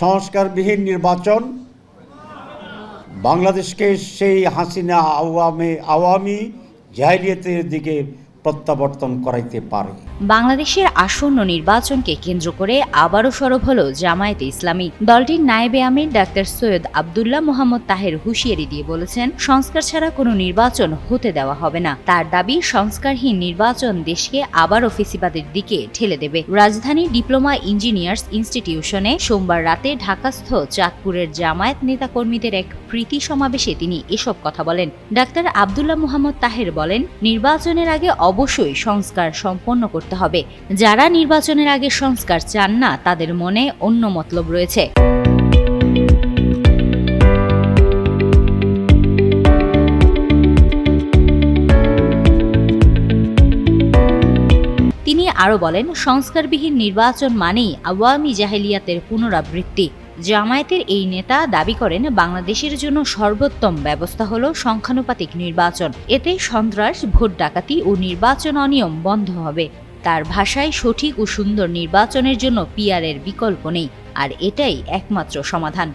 সংস্কারবিহীন নির্বাচন। বাংলাদেশকে সেই হাসিনা আওয়ামী আওয়ামী জাহিলিয়াতের দিকে প্রত্যাবর্তন করাইতে পারে। বাংলাদেশের আসন্ন নির্বাচনকে কেন্দ্র করে আবারও সরব হল জামায়াতে ইসলামী। দলটির নায়েবে আমির ডাক্তার সৈয়দ আবদুল্লাহ মোহাম্মদ তাহের হুঁশিয়ারি দিয়ে বলেছেন, সংস্কার ছাড়া কোনো নির্বাচন হতে দেওয়া হবে না। তার দাবি, সংস্কারহীন নির্বাচন দেশকে আবারও ফেসিবাদের দিকে ঠেলে দেবে। রাজধানী ডিপ্লোমা ইঞ্জিনিয়ার্স ইনস্টিটিউশনে সোমবার রাতে ঢাকাস্থ চাঁদপুরের জামায়াত নেতাকর্মীদের এক প্রীতি সমাবেশে তিনি এসব কথা বলেন। ডাক্তার আবদুল্লাহ মোহাম্মদ তাহের বলেন, নির্বাচনের আগে অবশ্যই সংস্কার সম্পন্ন করতে হবে। যারা নির্বাচনের আগে সংস্কার চান না, তাদের মনে অন্য মতলব রয়েছে। তিনি আরও বলেন, সংস্কারবিহীন নির্বাচন মানেই আওয়ামী জাহেলিয়াতের পুনরাবৃত্তি। জামায়াতের এই নেতা দাবি করেন, বাংলাদেশের জন্য সর্বোত্তম ব্যবস্থা হল সংখ্যানুপাতিক নির্বাচন। এতে সন্ত্রাস, ভোট ডাকাতি ও নির্বাচন অনিয়ম বন্ধ হবে। তার ভাষায় সঠিক ও সুন্দর নির্বাচনের জন্য পিয়ারের বিকল্প নেই। আর এটাই একমাত্র সমাধান।